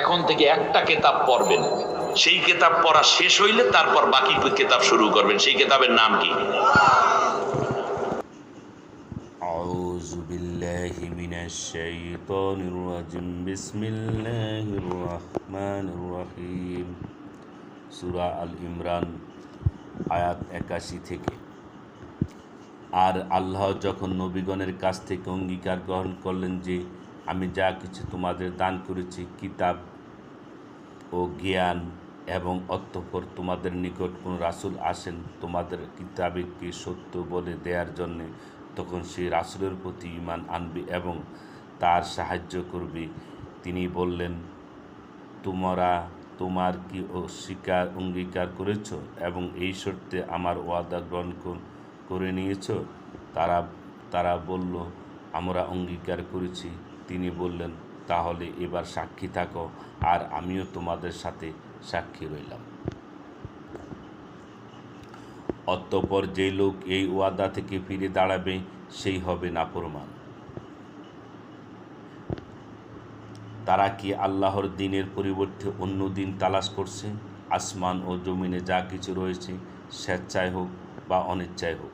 এখন থেকে একটা কেতাব পড়বেন সেই কেতাব পড়া শেষ হইলে তারপর বাকি কেতাব শুরু করবেন সেই কেতাবের নাম কি أعوذ بالله من الشيطان الرجيم بسم الله الرحمن الرحيم সূরা আল ইমরান আয়াত একাশি থেকে আর আল্লাহ যখন নবীগণের কাছ থেকে অঙ্গীকার গ্রহণ করলেন যে আমি যা কিছু তোমাদের দান করেছি, কিতাব ও জ্ঞান এবং অতঃপর তোমাদের নিকট কোন রাসুল আসেন তোমাদের কিতাবকে সত্য বলে দেওয়ার জন্যে, তখন সে রাসুলের প্রতি ইমান আনবে এবং তার সাহায্য করবে। তিনি বললেন, তোমরা তোমার কি অস্বীকার, অঙ্গীকার করেছ এবং এই শর্তে আমার ওয়াদা গ্রহণ করে নিয়েছ? তারা তারা বলল, আমরা অঙ্গীকার করেছি। তিনি বললেন, তাহলে এবার সাক্ষী থাকো, আর আমিও তোমাদের সাথে সাক্ষী রইলাম। অতঃপর যে লোক এই ওয়াদা থেকে ফিরে দাঁড়াবে, সেই হবে নাফরমান। তারা কি আল্লাহর দিনের পরিবর্তে অন্য দিন তালাশ করছে? আসমান ও জমিনে যা কিছু রয়েছে, স্বেচ্ছায় হোক বা অনিচ্ছায় হোক,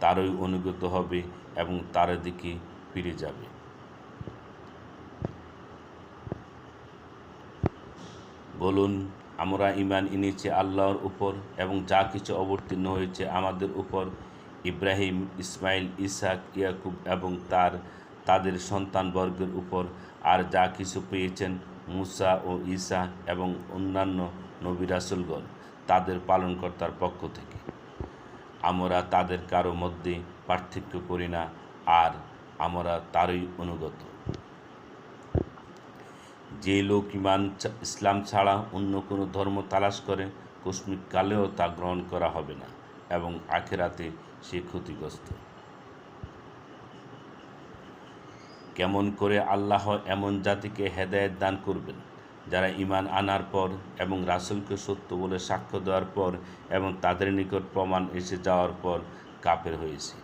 তারই অনুগত হবে এবং তার দিকে ফিরে যাবে। বলুন, আমরা ইমান এনেছি আল্লাহর উপর এবং যা কিছু অবতীর্ণ হয়েছে আমাদের উপর। ইব্রাহিম, ইসমাইল ইসাক ইয়াকুব এবং তার, তাদের সন্তানবর্গের উপর। আর যা কিছু পেয়েছেন মুসা ও ঈসা এবং অন্যান্য নবী রাসুলগণ, তাদের পালনকর্তার পক্ষ থেকে। আমরা তাদের কারও মধ্যে পার্থক্য করি না, আর আমরা তারই অনুগত। যে লোক ইমান ইসলাম ছাড়া অন্য কোনো ধর্ম তালাশ করে কস্মিক কালেও তা গ্রহণ করা হবে না এবং আখেরাতে সে ক্ষতিগ্রস্ত। কেমন করে আল্লাহ এমন জাতিকে হেদায়েত দান করবেন? যারা ইমান আনার পর এবং রাসূলকে সত্য বলে সাক্ষ্য দেওয়ার পর এবং তাদের নিকট প্রমাণ এসে যাওয়ার পর কাফের হয়েছে।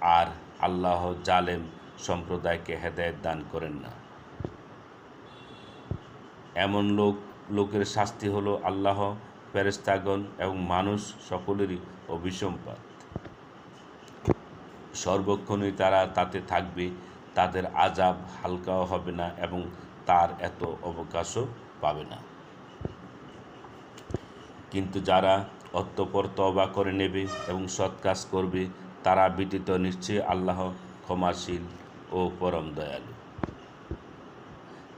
আর আল্লাহ জালেম সম্প্রদায়কে হেদায়েত দান করেন না। এমন লোক, লোকের শাস্তি হলো আল্লাহ ফেরেস্তাগণ এবং মানুষ সকলেরই অভিসম্পাদ সর্বক্ষণই তারা তাতে থাকবে, তাদের আজাব হালকাও হবে না এবং তার এত অবকাশও পাবে না। কিন্তু যারা অত্যপর তবা করে নেবে এবং সৎ কাজ করবে, তারা ব্যতীত নিশ্চয়ই আল্লাহ ক্ষমাশীল ও পরম দয়ালু।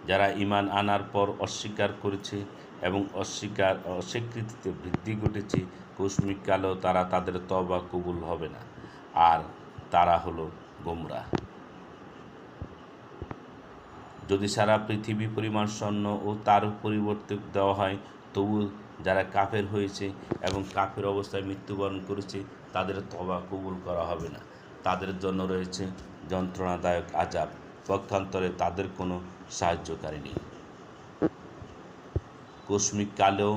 যারা ইমান আনার পর অস্বীকার করেছে এবং অস্বীকার, অস্বীকৃতিতে বৃদ্ধি ঘটেছে, কৌস্মিক কালেও তারা তাদের তবা কবুল হবে না। আর তারা হলো গোমরা। যদি সারা পৃথিবী পরিমাণ স্বর্ণ ও তার পরিবর্তে দেওয়া হয়, তবু যারা কাফের হয়েছে এবং কাফের অবস্থায় মৃত্যুবরণ করেছে, তাদের তবা কবুল করা হবে না। তাদের জন্য রয়েছে যন্ত্রণাদায়ক আজাব পক্ষান্তরে তাদের কোনো সাহায্যকারী নেই। কস্মিক কালেও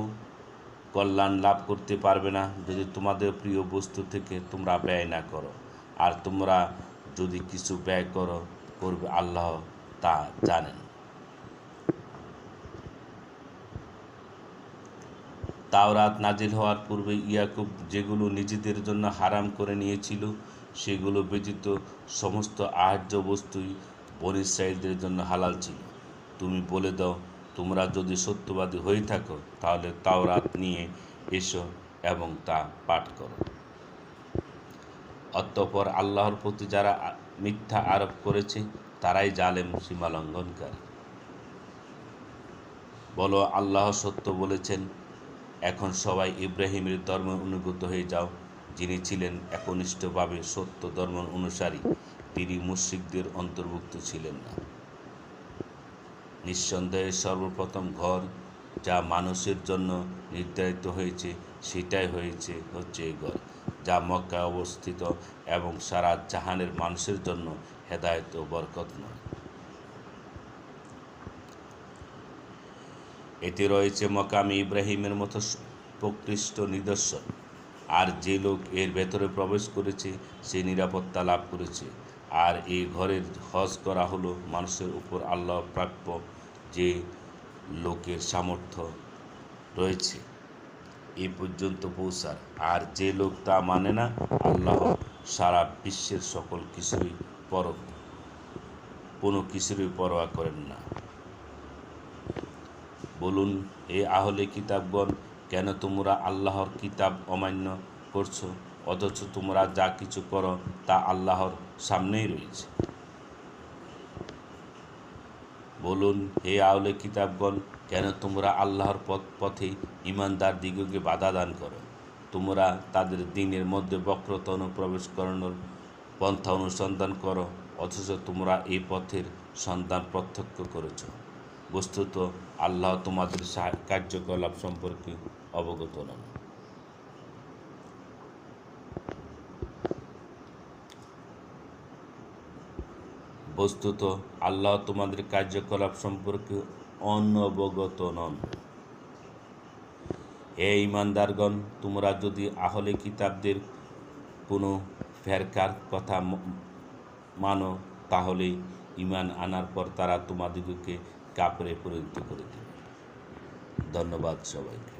কল্যাণ লাভ করতে পারবে না। যদি তোমাদের প্রিয় বস্তু থেকে তোমরা ব্যয় না করো, আর তোমরা যদি কিছু ব্যয় করো, করবে আল্লাহ তা জানেন। তাওরাত নাজিল হওয়ার পূর্বে ইয়াকুব যেগুলো নিজেদের জন্য হারাম করে নিয়েছিল, সেগুলো ব্যতীত সমস্ত আহার্য বস্তুই ইসরায়েলদের জন্য হালাল ছিল। তুমি বলে দাও, তোমরা যদি সত্যবাদী হয়ে থাকো, তাহলে তাওরাত নিয়ে এসো এবং তা পাঠ করো। অতঃপর আল্লাহর প্রতি যারা মিথ্যা আরোপ করেছে, তারাই জালেম সীমা লঙ্ঘনকারী বলো, আল্লাহ সত্য বলেছেন, এখন সবাই ইব্রাহিমের ধর্ম অনুগত হয়ে যাও, যিনি ছিলেন একনিষ্ঠভাবে সত্য ধর্ম অনুসারী। তিনি মুশ্রিকদের অন্তর্ভুক্ত ছিলেন না। নিঃসন্দেহে সর্বপ্রথম ঘর যা মানুষের জন্য নির্ধারিত হয়েছে, সেটাই হয়েছে হচ্ছে এই ঘর, যা মক্কায় অবস্থিত এবং সারা জাহানের মানুষের জন্য হেদায়ত ও বরকত নয়। এতে রয়েছে মকামি ইব্রাহিমের মতো প্রকৃষ্ট নিদর্শন। আর যে লোক এর ভেতরে প্রবেশ করেছে, সে নিরাপত্তা লাভ করেছে। আর এই ঘরের হজ করা হলো মানুষের উপর আল্লাহ প্রাপ্য যে লোকের সামর্থ্য রয়েছে। এই পর্যন্ত পৌঁছার। আর যে লোক তা মানে না, আল্লাহ সারা বিশ্বের সকল কিছুরই পর কোনো কিছুরই পরোয়া করেন না। বলুন, এ আহলে কিতাবগণ কেন তোমরা আল্লাহর কিতাব অমান্য করছ? অথচ তোমরা যা কিছু করো তা আল্লাহর সামনেই রয়েছে। বলুন, হে আহলে কিতাবগণ, কেন তোমরা আল্লাহর পথ, পথে ইমানদার দিগকে বাধা দান করো? তোমরা তাদের দিনের মধ্যে বক্রতা অনুপ্রবেশ করানোর পন্থা অনুসন্ধান করো, অথচ তোমরা এই পথের সন্ধান প্রত্যক্ষ করেছ। বস্তুত আল্লাহ তোমাদের কার্যকলাপ সম্পর্কে অবগত নন। বস্তুত আল্লাহ তোমাদের কার্যকলাপ সম্পর্কে অনবগত নন। হে ইমানদারগণ, তোমরা যদি আহলে কিতাবদের কোনো ফেরকার কথা মানো, তাহলে ইমান আনার পর তারা তোমাদিগকে কাপড়ে পরিণত করে দেবে। ধন্যবাদ সবাইকে।